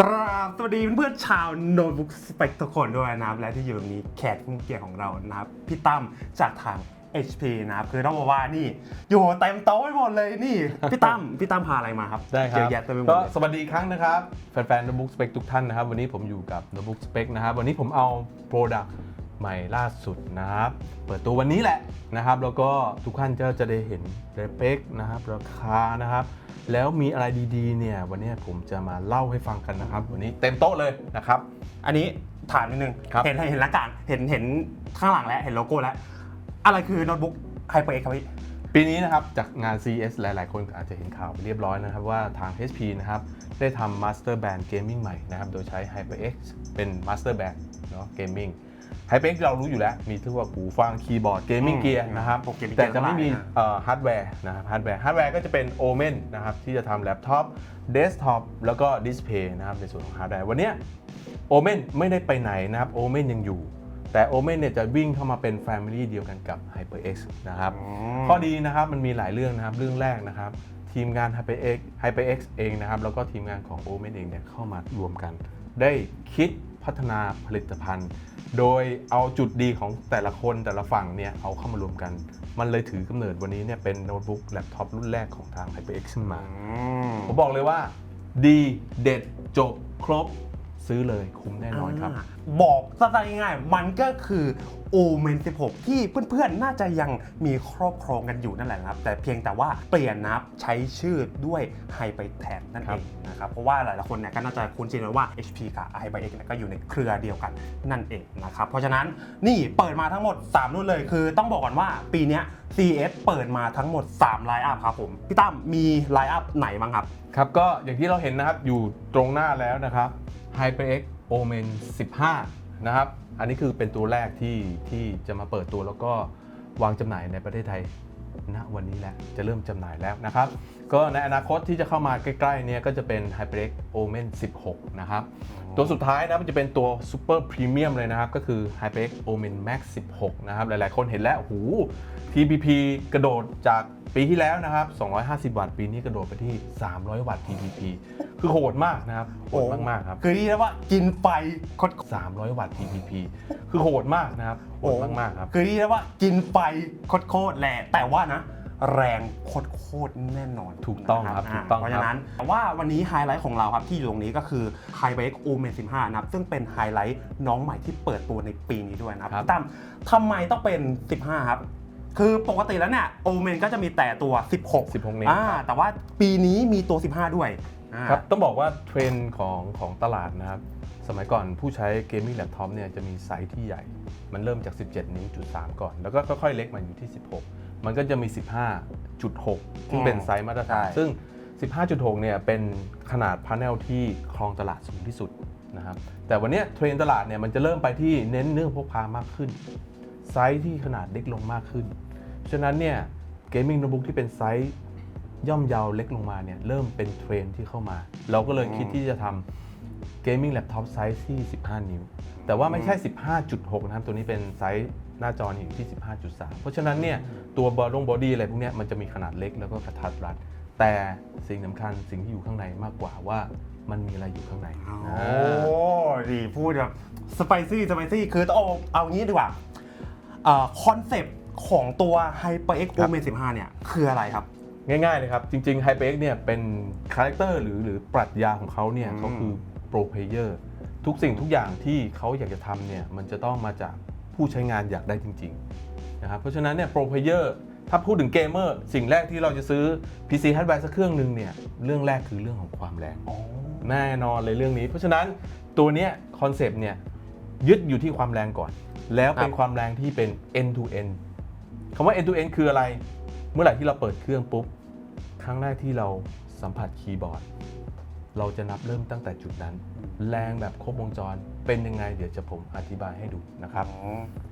กราบสวัสดีเพื่อนๆชาวโน้ตบุ๊กสเปกทุกคนด้วยนะครับและที่อยู่ตรงนี้แขกผู้เกียรติของเรานะครับพี่ตั้มจากทาง HP นะครับคือต้องบอกว่านี่ อยู่เต็มโต๊ะไปหมดเลยนี่ พี่ตั้มพี่ตั้มพาอะไรมาครับได้ครัเยบอะแยะเต็มไปหมดก็เลยสวัสดีอีกครั้งนะครับ แฟนๆ Notebook Spec ทุกท่านนะครับ วันนี้ผมอยู่กับ Notebook Spec นะครับ วันนี้ผมเอา Product ใหม่ล่าสุดนะครับ เปิดตัววันนี้แหละนะครับ แล้วก็ทุกท่านก็จะได้เห็นสเปคนะครับ ราคานะครับ แล้วมีอะไรดีๆเนี่ยวันนี้ผมจะมาเล่าให้ฟังกันนะครับ วันนี้เต็มโต๊ะเลยนะครับ อันนี้ถามนิดนึง ครับเห็นเห็นละกันเห็นเห็นข้างหลังแล้ว เห็นโลโก้แล้ว อะไรคือโน้ตบุ๊ก HyperX ครับพี่ ปีนี้นะครับจากงาน CES หลายๆ คนอาจจะเห็นข่าวไปเรียบร้อยนะครับ ว่าทาง HP นะครับ ได้ทำ Master Band Gaming ใหม่นะครับ โดยใช้ HyperX เป็น Master Band เนาะ Gaming HyperX เรารู้อยู่แล้วมีทั้งว่าหูฟังคีย์บอร์ด Gaming อืม Gear นะครับพวก gaming แต่ gear จะไม่มีทั้งหลายนะเอ่อฮาร์ดแวร์นะครับฮาร์ดแวร์ฮาร์ดแวร์ก็จะเป็น Omen นะครับที่จะทำแล็ปท็อปเดสก์ท็อปแล้วก็ดิสเพย์นะครับในส่วนของฮาร์ดแวร์วันเนี้ยโอเมนไม่ได้ไปไหนนะครับโอเมนยังอยู่แต่โอเมนเนี่ยจะวิ่งเข้ามาเป็น Family เดียวกันกับ HyperX นะครับมข้อดีนะครับมันมีหลายเรื่องนะครับ เรื่องแรกนะครับ ทีมงาน HyperX HyperX เองนะครับ แล้วก็ทีมงานของ Omen เองเนี่ยเข้ามารวมกัน ได้คิดพัฒนาผลิตภัณฑ์ โดยเอาจุดดีของแต่ละคนแต่ละฝั่งเนี่ยเอาเข้ามารวมกัน มันเลยถือกำเนิดวันนี้เนี่ยเป็นโน้ตบุ๊กแล็ปท็อปรุ่นแรกของทาง HyperX ขึ้นมาอืมผมบอกเลยว่า ดีเด็ดจบครบซื้อเลยคุ้มแน่นอนครับาบอกสั้นๆง่ายๆมันก็คือ Omen 16 ที่เพื่อนๆ น่าจะยังมีครอบครองกันอยู่นั่นแหละนะครับ แต่เพียงแต่ว่าเปลี่ยนนะครับใช้ชื่อด้วยไฮไปแทนนั่นครัเอบงนะครับ เพราะว่าหลายๆคนเนี่ยก็น่าจะคุ้นชินแล้วว่า HP กับ h y p e x เนี่ยก็อยู่ในเครือเดียวกันนั่นเองนะครับ เพราะฉะนั้นนี่เปิดมาทั้งหมด 3 รุ่นเลยคือต้องบอกก่อนว่าปีเนี้ย CES เปิดมาทั้งหมด 3 ไลน์อัพครับผม พี่ตั้มมีไลน์อัพไหนบ้างครับ ครับก็อย่างที่เราเห็นนะครับอยู่ตรงหน้าแล้วนะครับ HyperX Omen 15 นะครับ อันนี้คือเป็นตัวแรกที่ที่จะมาเปิดตัวแล้วก็วางจำหน่ายในประเทศไทยณวันนี้แหละจะเริ่มจำหน่ายแล้วนะครับ ก็ในอนาคตที่จะเข้ามาใกล้ๆเนี่ยก็จะเป็น HyperX Omen 16 นะครับ ตัวสุดท้ายนะมันจะเป็นตัว Super Premium เลยนะครับ ก็คือ HyperX Omen Max 16 นะครับ หลายๆคนเห็นแล้วโอ้โห TPP กระโดดจากปีที่แล้วนะครับ 250 วัตต์ ปีนี้กระโดดไปที่ 300 วัตต์ TPP คือโหดมากนะครับ โหดมากๆครับ คือที่เรียกว่ากินไฟคด300 วัตต์ TPP คือโหดมากนะครับ โหดมากๆครับ คือที่เรียกว่ากินไฟโคตรๆแหละแต่ว่านะ แรงโคตรๆแน่นอนถูกต้องครับนะถูกต้องเพราะครัฉะบนั้นแต่ว่าวันนี้ไฮไลท์ของเราครับที่อยู่ตรงนี้ก็คือ h y b e x Omen 15นะครับซึ่งเป็นไฮไลท์น้องใหม่ที่เปิดตัวในปีนี้ด้วยนะครับครับตั้มทำไมต้องเป็น 15 ครับคือปกติแล้วเนี่ย Omen ก็จะมีแต่ตัว 16 16นิ้วอ่าแต่ว่าปีนี้มีตัว 15 ด้วยอ่าครับต้องบอกว่าเทรนด์ของของตลาดนะครับ สมัยก่อนผู้ใช้เกมมิ่งแล็ปท็อปเนี่ยจะมีไซส์ที่ใหญ่ มันเริ่มจาก 17 นิ้วจุด3ก่อน แล้วก็ค่อยๆเล็กมาอยู่ที่ 16 มันก็จะมี 15.6 ซึ่งเป็นไซส์มาตรฐานใช่ซึ่ง 15.6 เนี่ยเป็นขนาดพาเนลที่ครองตลาดสูงที่สุดนะครับ แต่วันเนี้ยเทรนด์ตลาดเนี่ยมันจะเริ่มไปที่เน้นเรื่องพกพามากขึ้น ไซส์ที่ขนาดเล็กลงมากขึ้น ฉะนั้นเนี่ยเกมมิ่งโน้ตบุ๊กที่เป็นไซส์ย่อมเยาวเล็กลงมาเนี่ยเริ่มเป็นเทรนด์ที่เข้ามา เราก็เลยคิดที่จะทำเกมมิ่งแล็ปท็อปไซส์ที่ 15 นิ้ว แต่ว่าไม่ใช่ 15.6 นะครับ ตัวนี้เป็นไซส์ หน้าจอนี่อยู่ที่ 15.3 เพราะฉะนั้นเนี่ยตัวบอลงบอดี้อะไรพวกเนี้ยมันจะมีขนาดเล็กแล้วก็กระทัดรัด แต่สิ่งสำคัญสิ่งที่อยู่ข้างในมากกว่าว่ามันมีอะไรอยู่ข้างในโอ้อ่าดีพูดแบบสไปซี่สไปซี่คือต้องเอาเอางี้ดีกว่าคอนเซปต์ของตัว HyperX ครับ Omen 15 เนี่ย คืออะไรครับ ง่ายๆเลยครับ จริงๆ HyperX เนี่ยเป็นคาแรคเตอร์หรือหรือปรัชญาของเขาเนี่ยอืมเขาคือโปรเพเยอร์ทุกสิ่งทุกอย่างที่เขาอยากจะทำเนี่ยมันจะต้องมาจาก ผู้ใช้งานอยากได้จริงๆนะครับเพราะฉะนั้นเนี่ยโปรเพเยอร์ถ้าพูดถึงเกมเมอร์สิ่งแรกที่เราจะซื้อ PC hardware สักเครื่องหนึ่งเนี่ยเรื่องแรกคือเรื่องของความแรงแน่นอนเลยเรื่องนี้ เพราะฉะนั้นตัวเนี้ยคอนเซปต์เนี่ยยึดอยู่ที่ความแรงก่อน แล้วเป็นครับความแรงที่เป็น end to end คำว่า end to end คืออะไร เมื่อไหร่ที่เราเปิดเครื่องปุ๊บ ครั้งแรกที่เราสัมผัสคีย์บอร์ด เราจะนับเริ่มตั้งแต่จุดนั้น แรงแบบครบวงจรเป็นยังไง เดี๋ยวจะผมอธิบายให้ดูนะครับ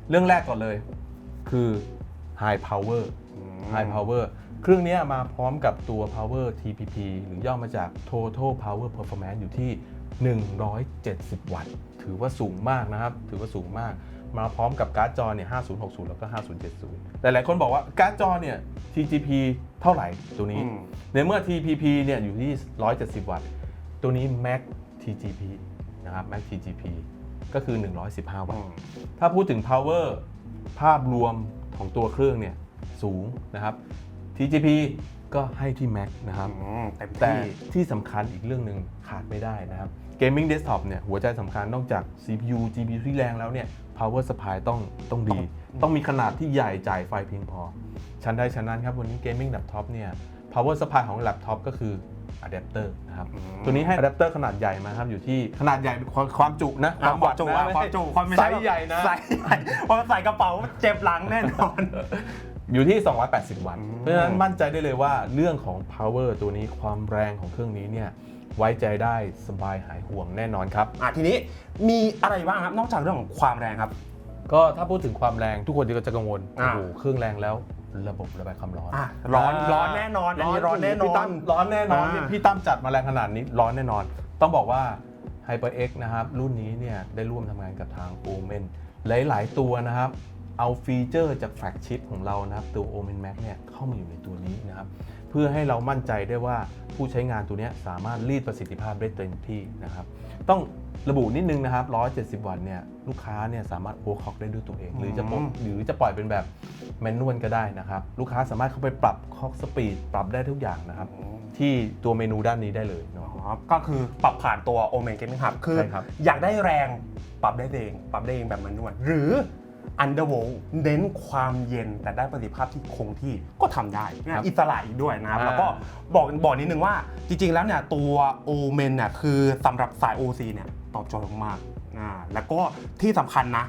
เรื่องแรกก่อนเลยคือ high power high power เครื่องเนี้ยมาพร้อมกับตัว power TPP หรือย่อมาจาก total power performance อยู่ที่ 170 วัตต์ ถือว่าสูงมากนะครับ ถือว่าสูงมาก มาพร้อมกับการ์ดจอเนี่ย 5060 แล้วก็ 5070 หลายๆคนบอกว่าการ์ดจอเนี่ย TGP เท่าไหร่ตัวนี้อืมในเมื่อ TPP เนี่ยอยู่ที่ 170 วัตต์ ตัวนี้ Max TGP นะครับ Max TGP ก็คือ 115 วัตต์ ถ้าพูดถึง power ภาพรวมของตัวเครื่องเนี่ยสูงนะครับ TGP ก็ให้ที่ Max นะครับอืมเต็มแต่ที่ที่สำคัญอีกเรื่องหนึ่งขาดไม่ได้นะครับ Gaming Desktop เนี่ยหัวใจสำคัญนอกจาก CPU GPU ที่แรงแล้วเนี่ย Power Supply ต้องต้องดี ต้องมีขนาดที่ใหญ่จ่ายไฟเพียงพอ ชั้นใดชั้นนั้นครับ วันนี้ Gaming Laptop เนี่ย Power Supply ของ Laptop ก็คือ Adapter นะครับอืมตัวนี้ให้ Adapter ขนาดใหญ่มาครับ อยู่ที่ขนาดใหญ่ความความจุนะอะความจุนะอะไความจุความไม่ไซใช่ส์ใหญ่นะไซส์ใหญ่เพราะใส่กระเป๋าเจ็บหลังแน่นอนอยู่ที่ 280 วัตต์อืมเพราะฉะนั้นมั่นใจได้เลยว่าเรื่องของ power ตัวนี้ความแรงของเครื่องนี้เนี่ยไว้ใจได้สบายหายห่วงแน่นอนครับ อะทีนี้มีอะไรบ้างครับ นอกจากเรื่องของความแรงครับ ก็ถ้าพูดถึงความแรงทุกคนก็จะกังวลโอ้อ่าโหเครื่องแรงแล้ว ระบบระบายความร้อน อะร้อนร้อนแน่นอนอันนี้ร้อนแน่นพี่อตั้น มร้อนแน่นอนอ่านี่พี่ตั้มจัดมาแรงขนาดนี้ร้อนแน่นอน ต้องบอกว่า HyperX นะครับ รุ่นนี้เนี่ยได้ร่วมทำงานกับทาง Omen หลาย ๆ ตัวนะครับ เอาฟีเจอร์จากแฟลกชิพของเรานะครับ ตัว Omen Max เนี่ยเข้ามาอยู่ในตัวนี้นะครับ เพื่อให้เรามั่นใจได้ว่าผู้ใช้งานตัวเนี้ยสามารถรีดประสิทธิภาพได้เต็มที่นะครับ ต้องระบุนิดนึงนะครับ 170 วัตต์เนี่ยลูกค้าเนี่ยสามารถโอคอกได้ด้วยตัวเอง หรือจะปลดอืมหรือจะปล่อยเป็นแบบแมนนวลก็ได้นะครับ ลูกค้าสามารถเข้าไปปรับคอกสปีดปรับได้ทุกอย่างนะครับ ที่ตัวเมนูด้านนี้ได้เลยเนาะอ๋อก็คือปรับผ่านตัว o m e n Gaming Hub คือใช่ครับอยากได้แรงปรับได้เอง ปรับได้เองแบบมันนวลหรือ Underworld เน้นความเย็นแต่ได้ประสิทธิภาพที่คงที่ก็ทำได้นะอิสระอีกด้วยนะครับอ่าแล้วก็บอกบอกนิดนึงว่าจริง ๆ แล้วเนี่ยตัว o m e n เนี่ยคือสำหรับสาย OC เนี่ยตอบโจทย์มากๆอ่าแล้วก็ที่สำคัญนะ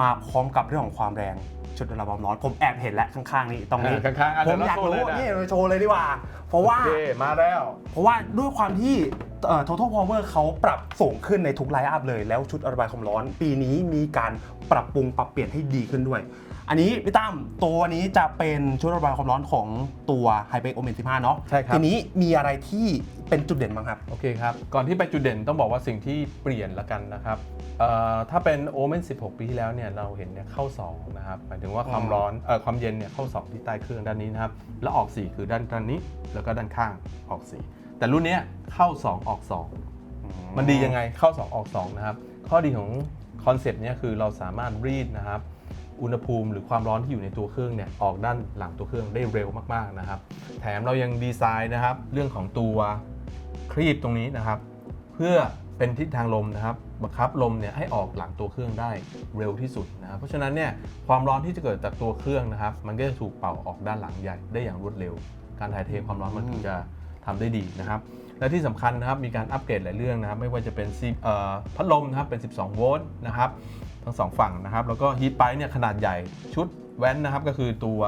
มาพร้อมกับเรื่องของความแรง ชุดระบายความร้อนผมแอบเห็นแล้วข้างๆนี้ตรงนี้ข้างๆอะผเดี๋ยมวเราอยากโชว์รู้เลยนะ นี่เราโชว์เลยดีกว่า เพราะว่า โอเคมาแล้ว เพราะว่าด้วยความที่เอ่อ total power เขาปรับสูงขึ้นในทุกไลน์อัพเลย แล้วชุดระบายความร้อน ปีนี้มีการปรับปรุงปรับเปลี่ยนให้ดีขึ้นด้วย อันนี้พี่ตั้มตัวนี้จะเป็นชุดระบายความร้อนของตัว Hyper Omen 15 เนาะใช่ครับ ทีนี้มีอะไรที่เป็นจุดเด่นบ้างครับ โอเคครับ ก่อนที่ไปจุดเด่นต้องบอกว่าสิ่งที่เปลี่ยนละกันนะครับเอ่อถ้าเป็น Omen 16 ปีที่แล้วเนี่ยเราเห็นเนี่ยเข้า 2 นะครับหมายถึงว่าความร้อนเอ่อความเย็นเนี่ยเข้า2ที่ใต้เครื่องด้านนี้นะครับแล้วออก 4 คือด้านด้านนี้แล้วก็ด้านข้างออก 4 แต่รุ่นเนี้ยเข้า 2 ออก 2 มันดียังไงเข้า 2 ออก 2 นะครับ ข้อดีของคอนเซปต์เนี้ยคือเราสามารถรีดนะครับอุณหภูมิหรือความร้อนที่อยู่ในตัวเครื่องเนี่ยออกด้านหลังตัวเครื่องได้เร็วมากๆนะครับ แถมเรายังดีไซน์นะครับ เรื่องของตัวครีบตรงนี้นะครับ เพื่อ เป็นทิศทางลมนะครับบังคับลมเนี่ยให้ออกหลังตัวเครื่องได้เร็วที่สุดนะครับเพราะฉะนั้นเนี่ยความร้อนที่จะเกิดจากตัวเครื่องนะครับ มันก็จะถูกเป่าออกด้านหลังใหญ่ได้อย่างรวดเร็ว การถ่ายเทความร้อนมันถึงจะทำได้ดีนะครับ และที่สำคัญนะครับมีการอัปเกรดหลายเรื่องนะครับ ไม่ว่าจะเป็นพัดลมนะครับเป็น 12 โวลต์นะครับทั้งสองฝั่งนะครับแล้วก็ฮีทไปเนี่ยขนาดใหญ่ชุดแว้นนะครับก็คือตัว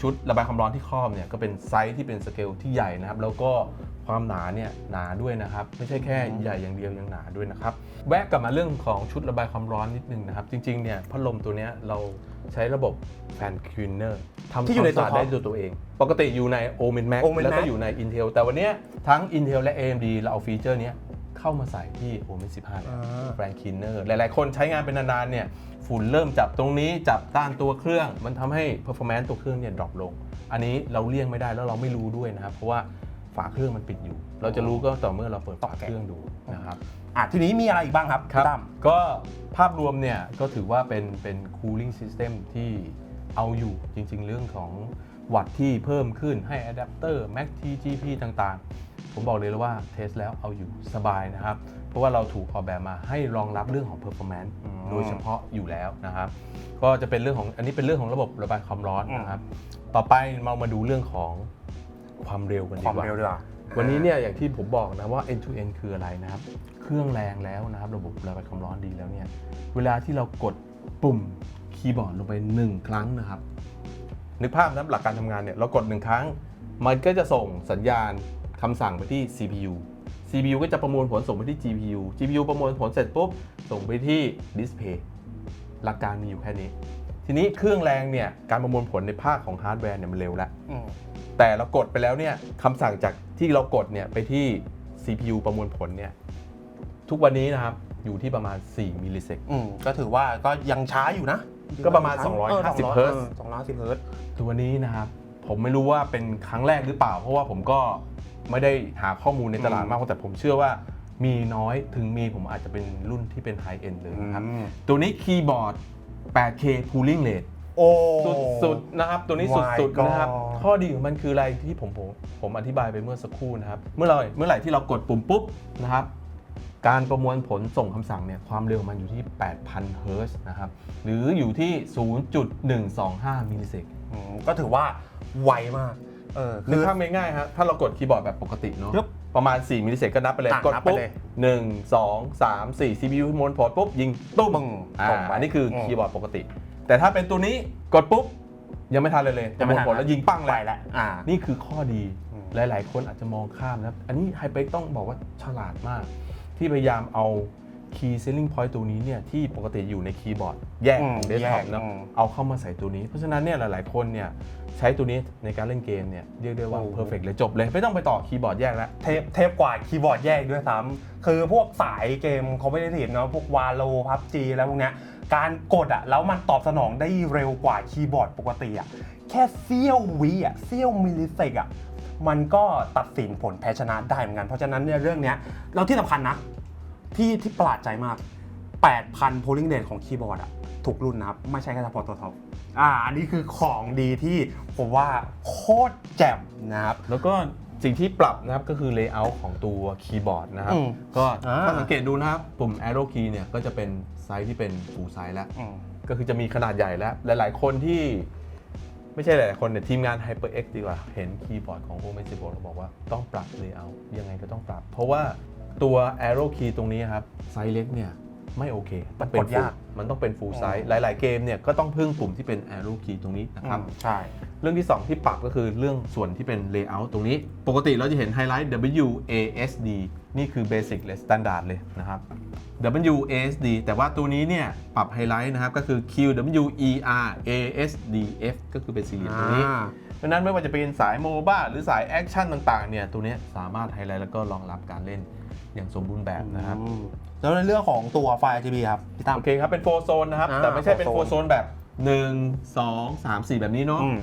ชุดระบายความร้อนที่ครอบเนี่ยก็เป็นไซส์ที่เป็นสเกลที่ใหญ่นะครับ แล้วก็ ความหนาเนี่ยหนาด้วยนะครับ ไม่ใช่แค่ใหญ่อย่างเดียวยังหนาด้วยนะครับ แวะกลับมาเรื่องของชุดระบายความร้อนนิดนึงนะครับ จริงๆเนี่ยพัดลมตัวเนี้ยเราใช้ระบบแฟนคลีนเนอร์ทำที่อยู่ในความสะอาดตัวได้ด้วยตัวเอง ปกติอยู่ใน Omen Max Omen แล้วก็ Max อยู่ใน Intel แต่วันเนี้ยทั้ง Intel และ AMD เราเอาฟีเจอร์เนี้ยเข้ามาใส่ที่ Omen 15แล้วแบรนด์คินเนอร์หลาย ๆ คนใช้งานเป็นนาน ๆ เนี่ย ฝุ่นเริ่มจับตรงนี้จับต้านตัวเครื่อง มันทำให้ performance ตัวเครื่องเนี่ยดรอปลง อันนี้เราเลี่ยงไม่ได้แล้วเราไม่รู้ด้วยนะครับ เพราะว่า ฝาเครื่องมันปิดอยู่ เราจะรู้ก็ต่อเมื่อเราเปิดฝาเครื่องดูนะครับอะทีนี้มีอะไรอีกบ้างครับพี่ตั้มก็ภาพรวมเนี่ยก็ถือว่าเป็นเป็น cooling system ที่เอาอยู่จริงๆ เรื่องของวัตต์ที่เพิ่มขึ้นให้อะแดปเตอร์ Mac TGP ต่างๆ ผมบอกเลยเลยว่าเทสแล้วเอาอยู่สบายนะครับ เพราะว่าเราถูกออกแบบมาให้รองรับเรื่องของ performance อืมโดยเฉพาะอยู่แล้วนะครับ ก็จะเป็นเรื่องของอันนี้เป็นเรื่องของระบบระบายความร้อนนะครับ ต่อไปเรามาดูเรื่องของ ความเร็วกันคดีวามกว่าเร็วดีกว่า วันนี้เนี่ยอย่างที่ผมบอกนะว่า end to end คืออะไรนะครับ เครื่องแรงแล้วนะครับ ระบบระบายความร้อนดีแล้วเนี่ยเวลาที่เรากดปุ่มคีย์บอร์ดลงไป 1 ครั้งนะครับ นึกภาพนะหลักการทำงานเนี่ยเรากด 1 ครั้ง มันก็จะส่งสัญญาณคำสั่งไปที่ CPU CPU ก็จะประมวลผลส่งไปที่ GPU GPU ประมวลผลเสร็จปุ๊บ ส่งไปที่ Display หลักการมีอยู่แค่นี้ ทีนี้เครื่องแรงเนี่ยการประมวลผลในภาคของฮาร์ดแวร์เนี่ยมันเร็วแล้ว อืม แต่เรากดไปแล้วเนี่ยคำสั่งจากที่เรากดเนี่ยไปที่ CPU ประมวลผลเนี่ยทุกวันนี้นะครับอยู่ที่ประมาณ 4 มิลลิเซกอืมก็ถือว่าก็ยังช้าอยู่นะก็ประมาณเออ250 200เฮิร์ตซ์ออ250เฮิร์ตซ์ตัวนี้นะครับ ผมไม่รู้ว่าเป็นครั้งแรกหรือเปล่า เพราะว่าผมก็ไม่ได้หาข้อมูลในตลาดมากแต่ผมเชื่อว่ามีน้อยถึงมีผมอาจจะเป็นรุ่นที่เป็นไฮเอ็นเลยนะครับอืมตัวนี้คีย์บอร์ด 8K cooling rate โอ้ สุดๆนะครับ ตัวนี้ My สุดๆนะครับ God ข้อดีของมันคืออะไรที่ผมผมผมอธิบายไปเมื่อสักครู่นะครับ เมื่อไหร่เมื่อไหร่ที่เรากดปุ่มปุ๊บนะครับ การประมวลผลส่งคำสั่งเนี่ยความเร็วมันอยู่ที่ 8,000 เฮิร์ตซ์นะครับ หรืออยู่ที่ 0.125 มิลลิเซก อืมก็ถือว่าไวมาก เออนึคืกอ ภาพง่ายๆครับถ้าเรากดคีย์บอร์ดแบบปกติเนาะ ปึ๊บประมาณ 4 มิลลิเซกก็นับไปเลยต่างกดนับไปปุ๊บเลย1 2 3 4 CPU มวลผลปุ๊บ ยิงตุ้มปึ้งอ่าส่งไปอันนี้คืออม คีย์บอร์ดปกติ แต่ถ้าเป็นตัวนี้กดปุ๊บ ยังไม่ทันเลยเลยยังไม่มวลทันผลแล้วยิงปั้งไปเลยแล้วอ่านี่คือข้อดีอืมหลาย ๆ คนอาจจะมองข้ามนะครับอันนี้ไฮเปกต้องบอกว่าฉลาดมาก ที่พยายามเอา Key Selling Point ตัวนี้เนี่ยที่ปกติอยู่ในคีย์บอร์ดแยกของเดสก์ท็อปเนาะอืมเอาเข้ามาใส่ตัวนี้ เพราะฉะนั้นเนี่ยหลาย ๆ คนเนี่ยใช้ตัวนี้ในการเล่นเกมเนี่ยเรียกได้ว่าโอ้เพอร์เฟกเลยจบเลย ไม่ต้องไปต่อคีย์บอร์ดแยกแล้ว เทปเทปกว่าคีย์บอร์ดแยกด้วยซ้ำคือพวกสายเกมเขาไม่ได้ถีบเนาะพวกวาโลพับจีแล้วพวกเนี้ย การกดอะแล้วมันตอบสนองได้เร็วกว่าคีย์บอร์ดปกติอะแค่เสี้ยววิอะเสี้ยวมิลลิเซกอะมันก็ตัดสินผลแพ้ชนะได้เหมือนกัน เพราะฉะนั้นเนี่ยเรื่องเนี้ยแล้วที่สำคัญนะ ที่ที่ประหลาดใจมาก 8,000 polling rate ของคีย์บอร์ดอะทุกรุ่นนะครับ ไม่ใช่แค่เฉพาะตัวท็อปอ่าอันนี้คือของดีที่ผมว่าโคตรแจ่มนะครับ แล้วก็ สิ่งที่ปรับนะครับก็คือ layout ของตัวคีย์บอร์ดนะครับ อืมก็อ่า ถ้าสังเกตดูนะครับ ปุ่ม arrow key เนี่ยก็จะเป็นไซส์ที่เป็น full size แล้ว อืม ก็คือจะมีขนาดใหญ่แล้ว หลาย ๆ คนที่ไม่ใช่หลาย ๆ คนเนี่ยทีมงาน HyperX ดีกว่า เห็นคีย์บอร์ดของ Omen 16แล้วบอกว่าต้องปรับ layout ยังไงก็ต้องปรับ เพราะว่าตัว arrow key ตรงนี้ครับ ไซส์เล็กเนี่ย ไม่โอเคต้องเป็นกดยาก full มันต้องเป็น full อืม size หลาย ๆ เกมเนี่ยก็ต้องพึ่งปุ่มที่เป็น arrow key ตรงนี้นะครับ ใช่ เรื่องที่ 2 ที่ปรับก็คือเรื่องส่วนที่เป็น layout ตรงนี้ ปกติเราจะเห็นไฮไลท์ W A S D นี่คือ basic เลย standard เลยนะครับ W A S D แต่ว่าตัวนี้เนี่ยปรับไฮไลท์นะครับก็คือ Q W E R A S D F ก็คือเป็นสี่เหลี่ยมตรงนี้ อ่าเพราะฉะนั้นไม่ว่าจะเป็นสายโมบ้าหรือสายแอคชั่นต่างๆเนี่ยตัวเนี้ยสามารถไฮไลท์แล้วก็รองรับการเล่นอย่างสมบูรณ์แบบนะครับอืมแล้วในเรื่องของตัวไฟล์ RGB ครับพี่ตั้มโอเคครับ เป็นโฟโซนนะครับอ่าแต่ไม่ใช่เป็น four โฟ zone โซนแบบ 1 2 3 4 แบบนี้เนาะอืม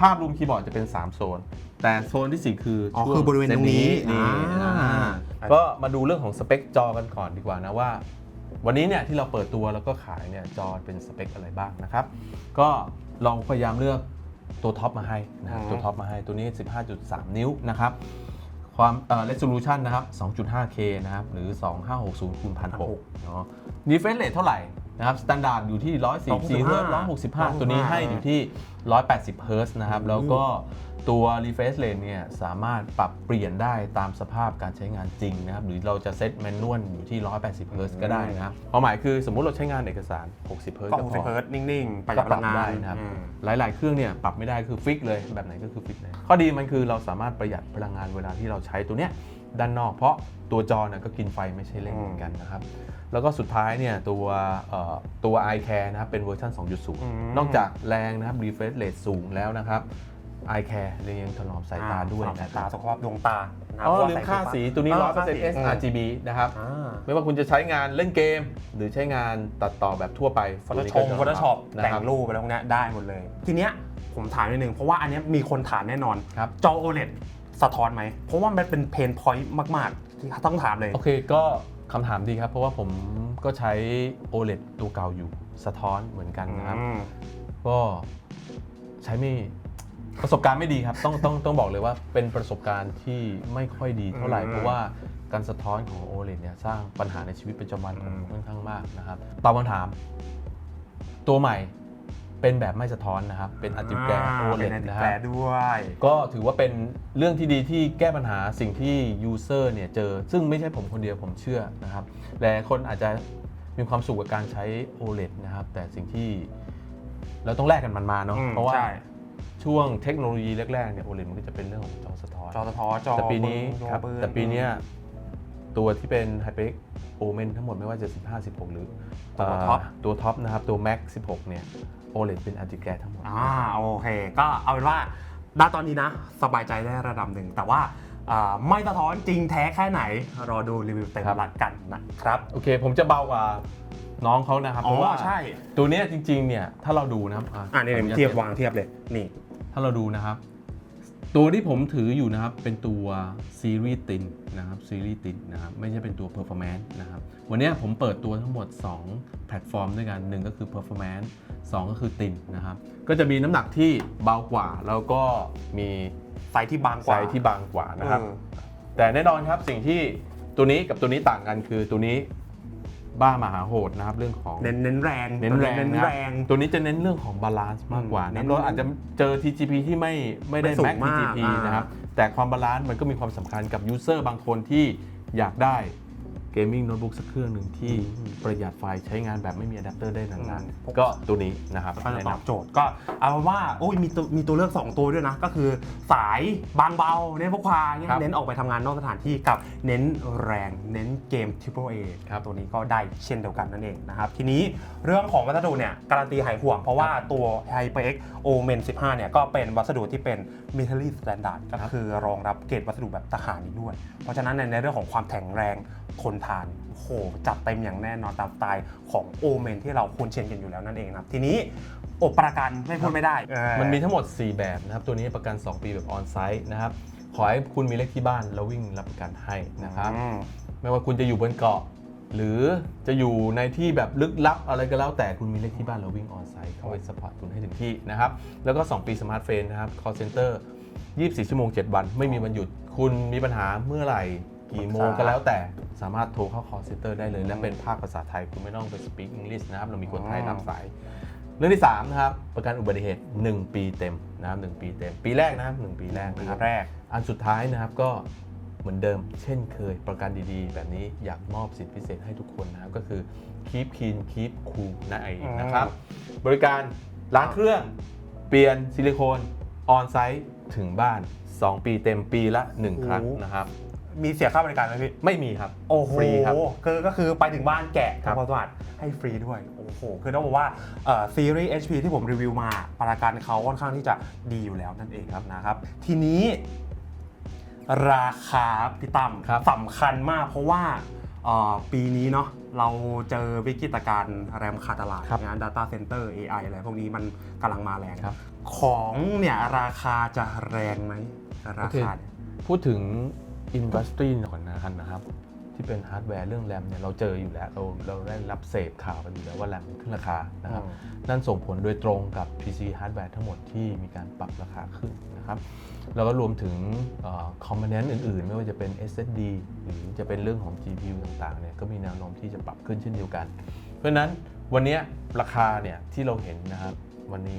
ภาพรวมคีย์บอร์ดจะเป็น 3 โซน แต่โซนที่ 4 คืออ๋อช่วงคือบริเวณตรงนี้เส้นี่อ่าอ่าก็มาดูเรื่องของสเปคจอกันก่อนดีกว่านะว่า วันนี้เนี่ยที่เราเปิดตัวแล้วก็ขายเนี่ยจอเป็นสเปคอะไรบ้างนะครับ ก็เราพยายามเลือก ตัวท็อปมาให้นะครับอืมตัวท็อปมาให้ตัวนี้ 15.3 นิ้วนะครับความเอ่อ resolution นะครับ 2.5K นะครับ หรือ 2560คูณ1006เนาะ refresh rate เท่าไหร่ นะครับ standard อยู่ที่ 144 Hz 165 ตัวนี้ให้อยู่ที่ 180 Hz นะครับ แล้วก็ตัว refresh rate เนี่ยสามารถปรับเปลี่ยนได้ตามสภาพการใช้งานจริงนะครับ หรือเราจะเซตแมนนวลอยู่ที่ 180 Hz ก็ได้นะครับความหมายคือสมมุติเราใช้งานเอกสาร 60 Hz ก็ก็หกพสิบอเฮิร์ตนิ่งๆ ประหก็ยัดพปลัรับงงาน ได้นะครับอืมหลาย ๆ เครื่องเนี่ยปรับไม่ได้คือฟิกเลยแบบไหนก็คือฟิกเลย ข้อดีมันคือเราสามารถประหยัดพลังงานเวลาที่เราใช้ตัวเนี้ยด้านนอกเพราะตัวจอเนี่ยก็กินไฟไม่ใช่เล่นเหมือนกันนะครับ แล้วก็สุดท้ายเนี่ยตัวเอ่อตัว iCare นะครับเป็นเวอร์ชันอืม2.0 นอกจากแรงนะครับ refresh rate สูงแล้วนะครับ iCare ยังถนอมสายตาด้วยสานะคตารับสุขภาพดวงตานะอ๋อเพระลืมใส่ค่าสีตัวนี้อ่าค่าสี100% sRGB นะครับอ่าไม่ว่าคุณจะใช้งานเล่นเกม หรือใช้งานตัดต่อแบบทั่วไปฟอโต้ตัวนี้ชก็งจะฟอโต้ช็อปนะแต่ครังบรูปอะไรพวกเนี้ยได้หมดเลย ทีเนี้ยผมถามนิดนึง เพราะว่าอันเนี้ยมีคนถามแน่นอนครับจอ OLED สะท้อนไหม เพราะว่ามันเป็นเพนพอยต์มาก ๆ ที่ต้องถามเลย โอเค ก็ คำถามดีครับ เพราะว่าผมก็ใช้ OLED ตัวเก่าอยู่สะท้อนเหมือนกันนะครับ อืมก็ใช้ไม่ประสบการณ์ไม่ดีครับ ต้องต้องต้องบอกเลยว่าเป็นประสบการณ์ที่ไม่ค่อยดีเท่าไหร่ อืมเพราะว่าการสะท้อนของ OLED เนี่ยสร้างปัญหาในชีวิตประจำวันของผมอืมค่อนข้างมากนะครับตอบคำถาม ตัวใหม่ เป็นแบบไม่สะท้อนนะครับ เป็นอัลติแกรา OLED เป็นอันตินะคแกรรับด้วย ก็ถือว่าเป็นเรื่องที่ดีที่แก้ปัญหาสิ่งที่ยูเซอร์เนี่ยเจอ ซึ่งไม่ใช่ผมคนเดียวผมเชื่อนะครับหลายคนอาจจะมีความสุขกับการใช้ OLED นะครับ แต่สิ่งที่เราต้องแลกกันมันมาเนาะอืมเพราะว่าใช่ช่วงเทคโนโลยีแรกๆเนี่ย OLED มันก็จะเป็นเรื่องของจอสะท้อนจอสะท้อนจอแต่ปีนี้จอครับปืนแต่ปีเนี้ยตัวที่เป็น HyperX Omen ทั้งหมดไม่ว่าจะ 15 16 หรือตัวเอ่อท็อปตัวท็อปนะครับ ตัว Max 16 เนี่ย OLED เป็นอัลติแกรทั้งหมด อ่าโอเค ก็เอาเป็นว่าณตอนนี้นะ สบายใจได้ระดับหนึ่ง แต่ว่าอ่าไม่สะท้อนจริงแท้แค่ไหน รอดูรีวิวเต็มครับ ละกันนะครับ โอเค ผมจะเบากว่าน้องเขานะครับ อ๋เพอราะว่าใช่ ตัวเนี้ยจริงๆเนี่ยถ้าเราดูนะครับอ่านี่ขออญาตเทียบวางเทียบเลย นี่ ถ้าเราดูนะครับ ตัวที่ผมถืออยู่นะครับเป็นตัวซีรีส์ตินนะครับซีรีส์ตินนะครับไม่ใช่เป็นตัว performance นะครับวันนี้ผมเปิดตัวทั้งหมด 2 แพลตฟอร์มด้วยกัน1ก็คือ performance 2 ก็คือตินนะครับ ก็จะมีน้ำหนักที่เบากว่า แล้วก็มีไซส์ที่บางกไซว่า ส์ที่บางกว่านะครับเออแต่แน่นอนครับสิ่งที่ตัวนี้กับตัวนี้ต่างกันคือตัวนี้บ้ามหาโหดนะครับเรื่องของ เน้นเน้นแรงเน้นแรงเน้นนะแรง ตัวนี้จะเน้นเรื่องของบาลานซ์มากกว่าอืมนะเน้นเราอาจจะเจอ TGP ที่ไม่ไม่ได้ไม่สูงแม็ก มาก TGP อ่าน นะครับ แต่ความบาลานซ์มันก็มีความสำคัญกับยูเซอร์บางคนที่อยากได้ เกมมิ่งโน้ตบุ๊กสักเครื่องหนึ่งที่ประหยัดไฟใช้งานแบบไม่มีอะแดปเตอร์ได้นานอืมๆก็ตัวนี้นะครับก็จะแนะตอบนำโจทย์ก็เอาเป็นว่าโอ้ยมีตัวมีตัวเลือก 2 ตัวด้วยนะ ก็คือสายบางเบา เน้นพกพาเงี้ยครับเน้นออกไปทำงานนอกสถานที่กับเน้นแรงเน้นเกม Triple A ครับตัวนี้ก็ได้เช่นเดียวกันนั่นเองนะครับ ทีนี้เรื่องของวัสดุเนี่ย การันตีหายห่วง เพราะว่าตัว HyperX Omen 15 เนี่ย ก็เป็นวัสดุที่เป็น Metallic Standard ก็คือรองรับเกรดวัสดุแบบตะขานนี้ด้วย เพราะฉะนั้นในในเรื่องของความแข็งแรง ทนทานโอ้โหจัดเต็มอย่างแน่นอนตามสไตล์ของโอเมนที่เราคุ้นเชินกันอยู่แล้วนั่นเองนะครับ ทีนี้อบประกันไม่พูดไม่ได้เออมันมีทั้งหมด 4 แบบนะครับ ตัวนี้ประกัน 2 ปีแบบออนไซต์นะครับ ขอให้คุณมีเลขที่บ้านแล้ววิ่งรับประกันให้นะครับอืมไม่ว่าคุณจะอยู่บนเกาะ หรือจะอยู่ในที่แบบลึกลับอะไรก็แล้วแต่คุณมีเลขที่บ้านเราวิ่งออนไซต์เข้าไปสปอร์ตคุณให้ถึงที่นะครับ แล้วก็ 2 ปีสมาร์ทเฟนนะครับ call center 24 ชั่วโมง 7 วัน ไม่มีวันหยุด คุณมีปัญหาเมื่อไหร่ กี่โมงก็แล้วแต่สามารถโทรเข้า call center ได้เลย และเป็นภาคภาษาไทย คุณไม่ต้องไป speak English นะครับ เรามีคนไทยรับสาย เรื่องที่ 3 นะครับ ประกันอุบัติเหตุ 1 ปีเต็มนะครับ1ปีเต็ม ปีแรกนะครับ 1 ปีแรกปีนะครับแรก อันสุดท้ายนะครับก็เหมือนเดิม เช่นเคยประกันดีๆ แบบนี้อยากมอบสิทธิพิเศษให้ทุกคนนะครับ ก็คือ Keep Clean Keep Cool นั่นเองนะครับ บริการล้างเครื่องเปลี่ยนซิลิโคนออนไซต์ถึงบ้าน 2 ปีเต็มปีละ 1 ครั้งโอ้โหนะครับ มีเสียค่าบริการไหมพี่ ไม่มีครับ โอ้โหฟรีครับคือก็คือไปถึงบ้านแกะครับทำความสะอาดให้ฟรีด้วย โอ้โห คือต้องบอกว่าซีรีส์ HP ที่ผมรีวิวมาประกันเขาค่อนข้างที่จะดีอยู่แล้วนั่นเองครับนะครับ ทีนี้ ราคาพี่ตั้มครับสำคัญมากเพราะว่าเอ่อปีนี้เนาะเราเจอวิกฤตการณ์แรมขาดตลาดครับงาน Data Center AI อะไรพวกนี้มันกำลังมาแรงครับของเนี่ยราคาจะแรงไหมราโอเคคาเนี่ยพูดถึง อินดัสทรีก่อนนะครับ ที่เป็นฮาร์ดแวร์เรื่องแรมเนี่ยเราเจออยู่แล้วเราเราได้รับเสพข่าวกันอยู่แล้วว่าแรมขึ้นราคานะครับอืมนั่นส่งผลโดยตรงกับ PC ฮาร์ดแวร์ทั้งหมดที่มีการปรับราคาขึ้นนะครับแล้วก็รวมถึงคอมโพเนนต์อื่นๆ ไม่ว่าจะเป็น SSD หรือจะเป็นเรื่องของ GPU ต่างๆเนี่ยก็มีแนวโน้มที่จะปรับขึ้นเช่นเดียวกัน เพราะฉะนั้นวันเนี้ยราคาเนี่ยที่เราเห็นนะครับวันนี้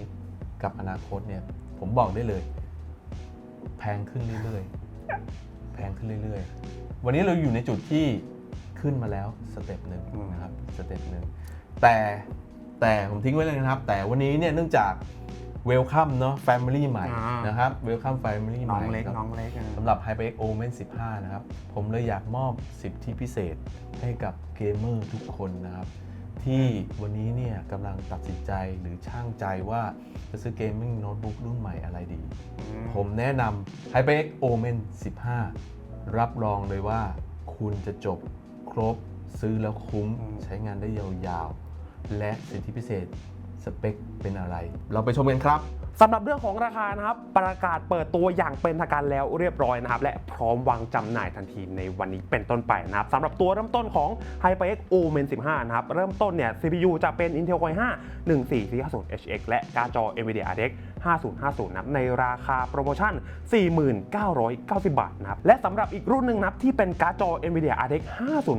กับอนาคตเนี่ยผมบอกได้เลย แพงขึ้นเรื่อยๆ แพงขึ้นเรื่อยๆ วันนี้เราอยู่ในจุดที่ขึ้นมาแล้วสเต็ปหนึ่งอืมนะครับสเต็ปหนึ่งแต่แต่ผมทิ้งไว้เลยนะครับ แต่วันนี้เนี่ยเนื่องจากเวลคัมเนาะแฟมิลี่ใหม่อ่านนะครับเวลคัมแฟมิลี่ใหน้ม่องเล็กครับน้องเล็กอะสำหรับ HyperX Omen 15 นะครับ ผมเลยอยากมอบสิทธิพิเศษให้กับเกมเมอร์ทุกคนนะครับ ที่วันนี้เนี่ยกำลังตัดสินใจหรือช่างใจว่าจะซื้อเกมมิ่งโน้ตบุ๊กรุ่นใหม่อะไรดี ผมแนะนำ HyperX Omen 15 รับรองเลยว่าคุณจะจบครบซื้อแล้วคุ้มอืมใช้งานได้ยาวๆ และสิทธิพิเศษ สเปคเป็นอะไร เราไปชมกันครับสำหรับเรื่องของราคานะครับ ประกาศเปิดตัวอย่างเป็นทางการแล้วเรียบร้อยนะครับ และพร้อมวางจำหน่ายทันทีในวันนี้เป็นต้นไปนะครับสำหรับตัวเริ่มต้นของ HyperX Omen 15 นะครับ เริ่มต้นเนี่ย CPU จะเป็น Intel Core i5 14450 HX และการ์ดจอ NVIDIA RTX 5050 นะครับ ในราคาโปรโมชั่น 4990 บาทนะครับ และสำหรับอีกรุ่นหนึ่งนะครับ ที่เป็นการ์ดจอ NVIDIA RTX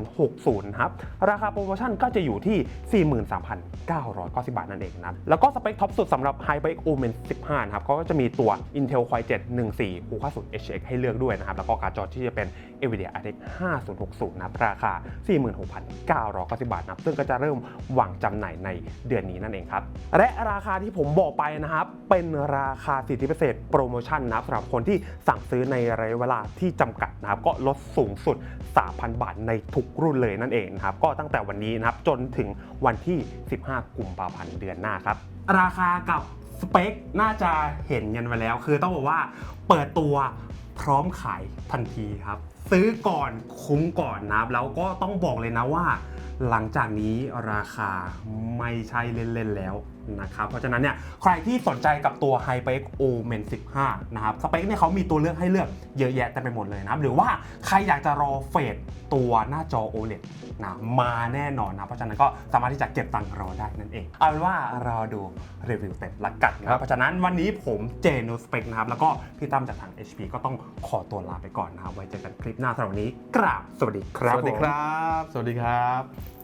5060 นะครับ ราคาโปรโมชั่นก็จะอยู่ที่ 43,990 บาทนั่นเองนะครับแล้วก็สเปคท็อปสุดสำหรับ HyperX Omen 15นะครับก็จะมีตัว Intel Core i7 14650 HX ให้เลือกด้วยนะครับ แล้วก็การ์ดจอที่จะเป็น NVIDIA RTX 5060 นะราคา 46,990 บาทนะครับซึ่งก็จะเริ่มวางจำหน่ายในเดือนนี้นั่นเองครับ และราคาที่ผมบอกไปนะครับเป็นราคาสิทธิพิเศษโปรโมชั่นนะครับสำหรับคนที่สั่งซื้อในระยะเวลาที่จำกัดนะครับก็ลดสูงสุด 3,000 บาทในทุกรุ่นเลยนั่นเองนะครับก็ตั้งแต่วันนี้นะครับจนถึงวันที่ 15 กุมภาพันธ์เดือนหน้าครับ ราคากับสเปคน่าจะเห็นกันไปแล้ว คือต้องบอกว่าเปิดตัวพร้อมขายทันทีครับ ซื้อก่อนคุ้มก่อนนะครับ แล้วก็ต้องบอกเลยนะว่า หลังจากนี้ราคาไม่ใช่เล่นๆแล้ว นะครับเพราะฉะนั้นเนี่ยใครที่สนใจกับตัว HyperX Omen 15 นะครับสเปคเนี่ยเขามีตัวเลือกให้เลือกเยอะแยะเต็มไปหมดเลยนะครับหรือว่าใครอยากจะรอเฟดตัวหน้าจอ OLED นะมาแน่นอนนะเพราะฉะนั้นก็สามารถที่จะเก็บตังค์รอได้นั่นเอง เอาเป็นว่ารอดูรีวิวเต็มละกันนะครับเพราะฉะนั้นวันนี้ผมเจโนสเปกนะครับแล้วก็พี่ตั้มจากทาง HP ก็ต้องขอตัวลาไปก่อนนะครับไว้เจอกันคลิปหน้าสำหรับวันนี้กราบสวัสดีครับสวัสดีผมครับ สวัสดีครับ